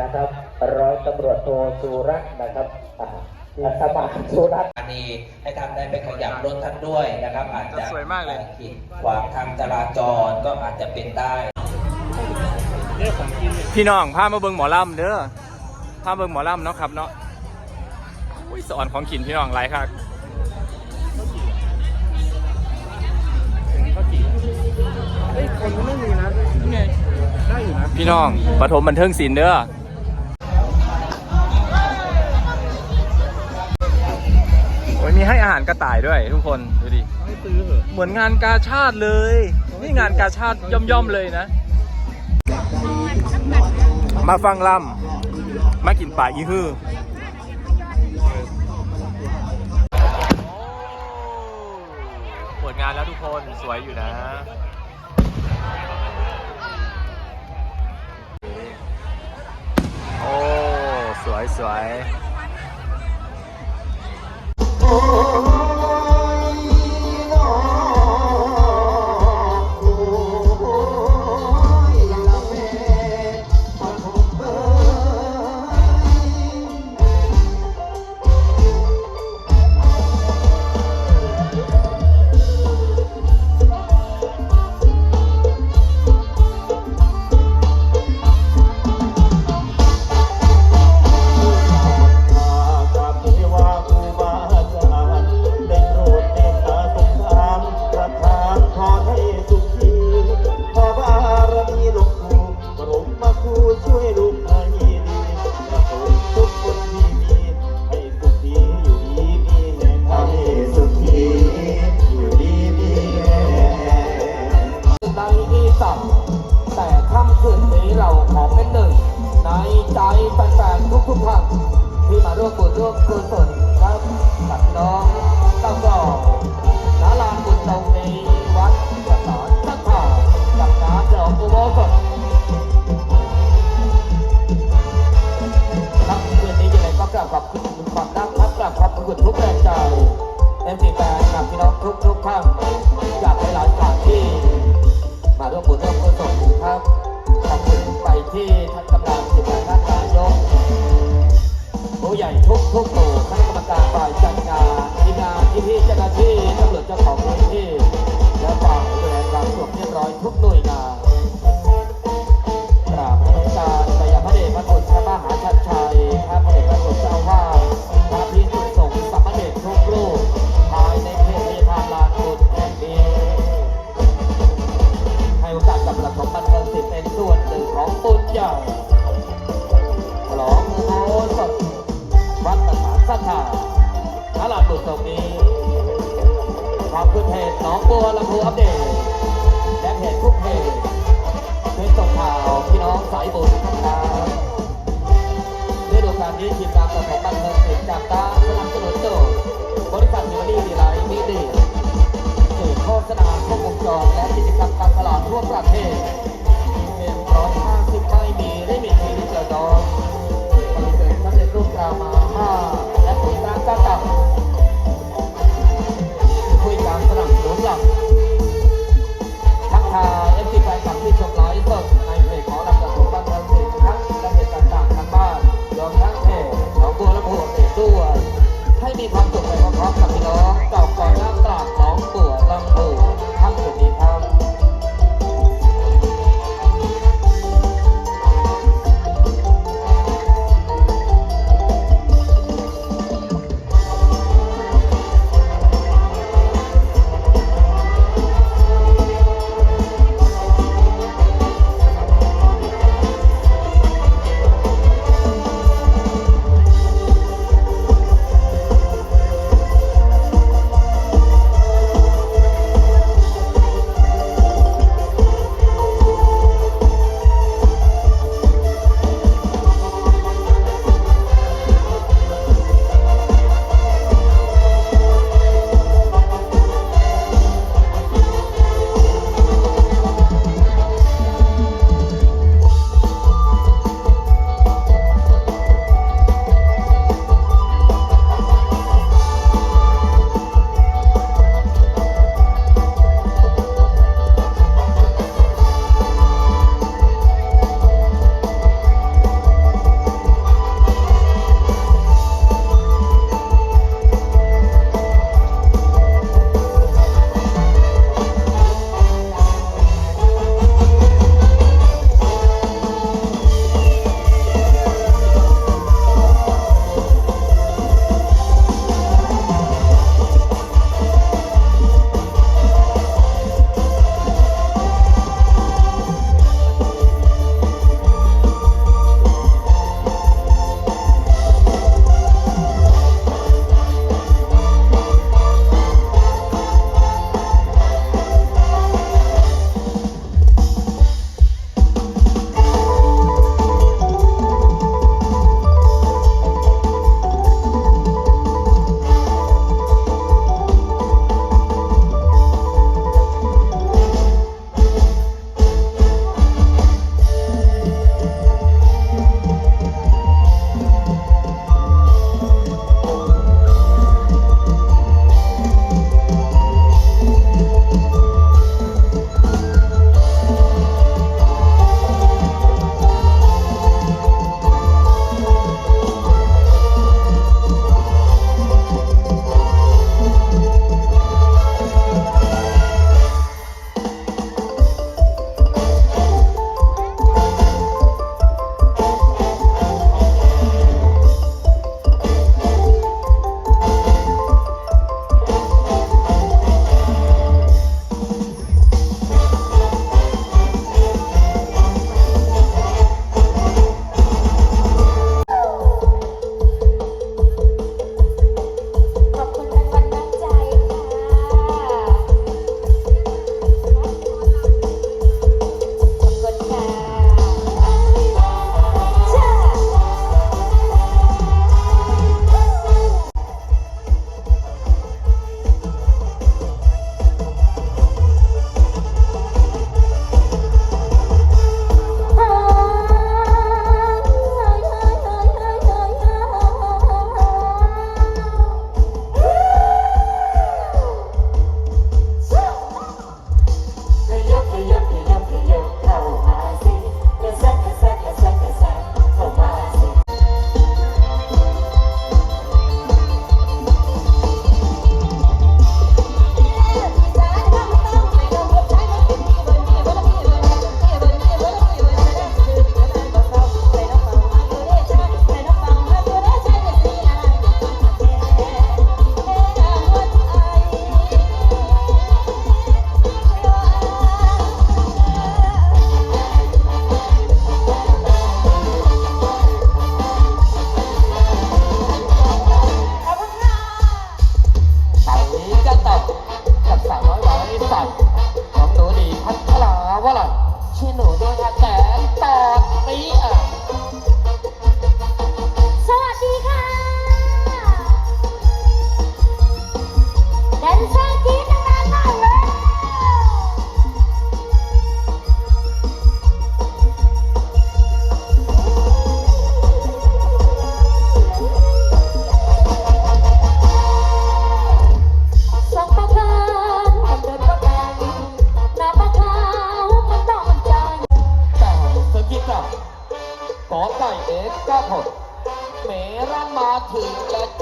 นะครับร้อยตำรวจโทสุรัตน์นะครับอ่าสมัครสุรัตน์อันนี้ให้ท่านได้ไปขยับรถท่านด้วยนะครับ อาจจะสวยมากเลยขีดขวางทางจราจรก็อาจจะเป็นได้พี่น้องพามาเบิ่งหมอลำเด้อพาเบิ่งหมอลำเนาะครับเนาะอุ้ยสอนของขินพี่น้องไรครับพี่น้องปฐมบันเทิงศิลป์เด้อ มีให้อาหารกระต่ายด้วยทุกคนดูดิเหมือนงานกาชาติเลย นี่งานกาชาติย่อมๆเลยนะ มาฟังลำมากินป่าอีฮือเปิดงานแล้วทุกคนสวยอยู่นะโอ้สวยสวย oh, oh, oh. สัตว์แต่ค่ำคืนนี้เราขอเป็นหนึ่ง ในใจแฟนๆทุกๆท่านที่มาร่วมบุญร่วมกุศลครับสับน้องเต้าก่อนาลานบุญตรงนี้วัดสถานทักข่าวกับน้ำดอกอุโบสถครับคืนนี้ยังไงก็กราบขอบคุณความรักครับกราบขอบคุณทุกแรงใจเอ็มซีแฟนกับพี่น้องทุกๆท่านจากหลายๆสถานที่ มาร่วมบุญร่วมกุศลครับขอบคุณไปที่ท่านกำลังสิบท่านนายกผู้ใหญ่ทุกทุกหมู่คณะกรรมการฝ่ายจัดงานทีมงานที่พี่เจ้าหน้าที่ตำรวจเจ้าของพื้นที่ และฝ่ายดูแลความสงบเรียบร้อยทุกหน่วยงานกราบพระการสยามพระเดชพระคุณพระมหาชัดชา สายบุญครับด้วยโอการนี้ทีมงานตัวแทนบันเทิงเสียงจากตาสนับสนุนโดยบริษัทมิวนี่ดีไลท์มิดีสื่อโฆษณาครบวงจรและกิจกรรมการตลาดทั่วประเทศเพียงร้อยห้าสิบไม่มีได้มีทีนิเจอดอนบริษัทสำเร็จรูปรามาห้าและผลิตภัณฑ์ต่าง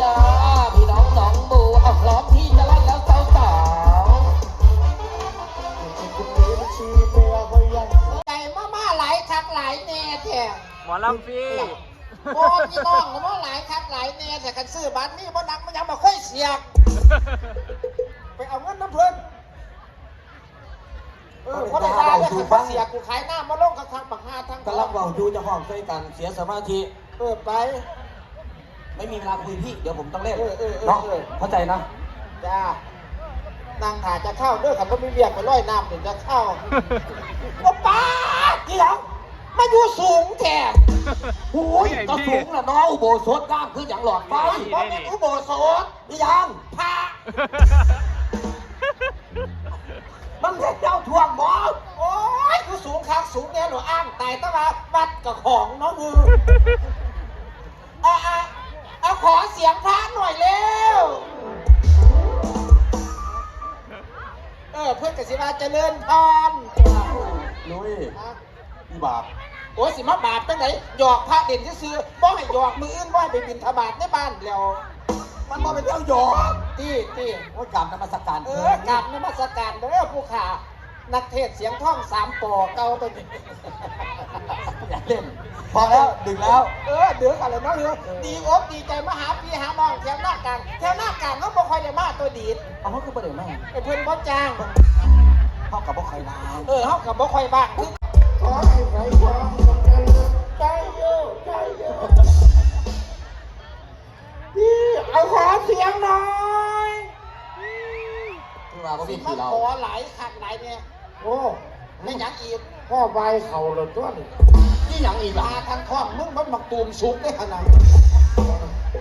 จ้า พี่น้องสองบูเอาพร้อมที่จะลั่นแล้วสาวสาวใจมามาหลายคักหลายแน่แท้หมอลำพี่โอ้พี่น้องมาหลายคักหลายแน่แต่กันซื้อบัตรนี่บ่นักมันยังมาค่อยเสียก ไปเอาเงินน้ำเพิ่นเออเพราะได้ได้เลยคันเสียกูขายหน้ามาลงกับทางบักฮาทางกำลังเบาอยู่จะห้องช่วยกันเสียสมาธิ เออไป ไม่มีเวลาคุยพี่ เดี๋ยวผมต้องเล่นเออเออเออ เนาะเออเข้าใจนะ จ้านั่งหาจะเข้าเด้อขันบ่มีเบียร์ไปร้อยน้ำถึงจะเข้าโอ้ป้าที่หลังมาอยู่สูงแท้หูยก็สูงนะน้องอุโบสถด้ามคืออย่างหลอดไฟเพราะเป็นอุโบสถนี่ยังพระมันเป็นเจ้าทวงหมอโอ้ยคือสูงคักสูงเนี่ยหนูอ้างตายตั้งแต่วัดกับของเน้องมือเอาเอาเอาขอเสียงพระหน่อยเร็ว เออเพื่อนกสิมาเจริญพรลุยนะอีบาปโอ้ยสิมาบาปตั้งไหนหยอกพระเด่นซื้อๆบ่ให้หยอกมืออื่นบ่ให้ไปบินทบาทในบ้านแล้วมันมาเป็นเจ้าหยอกตี้ตี้โอ้ยกราบนมัสการเออกราบนมัสการเด้อผู้ขานักเทศน์เสียงท่องสามปอเก่าตัวนี้ อย่าเล่น พอแล้วดึกแล้ว เออเดือดอะไรเนาะเออดีอกดีใจมาหาพี่หาน้องแถวหน้ากลางแถวหน้ากลางเขาบ่ค่อยได้มาตัวดีดเอาเขาคือประเด็นแม่ไอ้เพิ่นบ่จ้างเขากับบ่ใครลาเออเฮากับบ่ค่อยบ้างคือขอให้ไฟความกันใจโยใจโยพี่เอาขอเสียงหน่อยคือมาเพราะสิพี่มาขี่เราขอหลายคักหลายเนี่ยโอ้ไม่หยังอีกพ่อใบเขาเลยตัวนี่ นี่หยังอีกลาทางท้องมึงมันมักตูมสุกได้ขนาด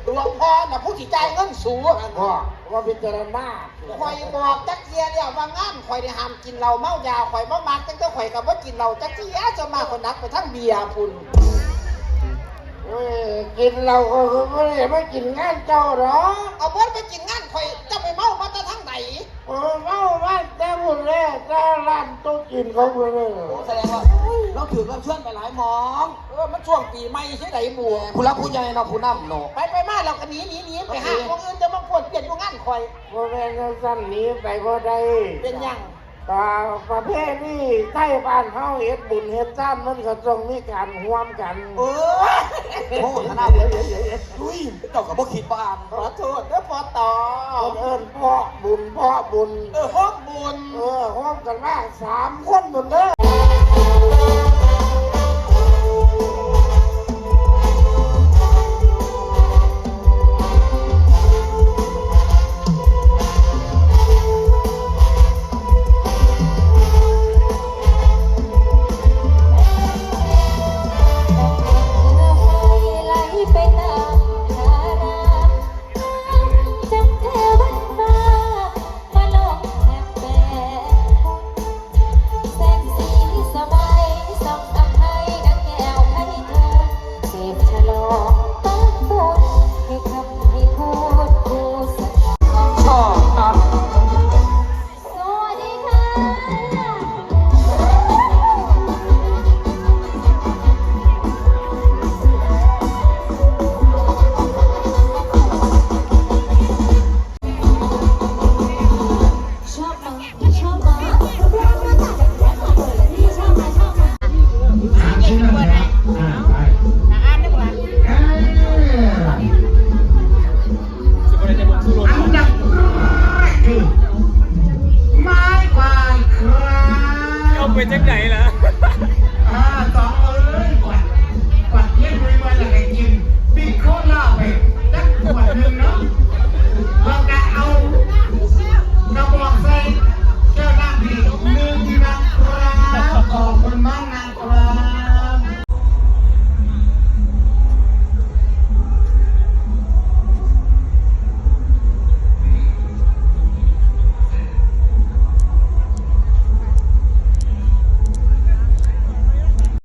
หลวงพ่อน่ะผู้ที่จ่ายเงินสูงพ่อว่าพิจารณาข่อยบอกจักเทียแล้วว่างานข่อยได้ห้ามกินเหล้าเมายาข่อยบ่มักจังแต่ข่อยก็บ่กินเหล้าจักเทียจะมาคนนักไปทั้งเบียร์พุ่นเว้ยกินเราก็คือไม่ได้ไม่กินงานเจ้าหรอกเอาเบิดไปกินงานข่อยจะไปเมามาแต่ทั้งไหน เออเมาบ้านแต่บุญเลยแต่ร้านโต๊ะกินเขาไปเลยโอ้แสดงว่าเราถือเราเชื่อนไปหลายหมองเออมันช่วงปีใหม่ใช่ไหนบัวผู้รักผู้ใหญ่เนาะผู้นำเนาะไปไปมาเราก็หนีหนีหนีไปหาพวกอื่นจะมาปวดเปลี่ยนอยู่งานข่อยโมเมนต์สั้นหนี้ไปก็ได้เป็นหยัง ตาประเภทนี้ใต้บ้านเขาเฮ็ดบุญเฮ็ดซ่านมันก็ต้องมีการร่วมกันเออโอ้ขนาดเดี๋ยวเดี๋ยวเดี๋ยวลุยเจ้ากับบ่คิดบ้านขอโทษเด้อพอต่อคนเอิ้นพ่อบุญพ่อบุญ เออห้องบุญ เออร่วมกันมาสามคนบุญเด้อ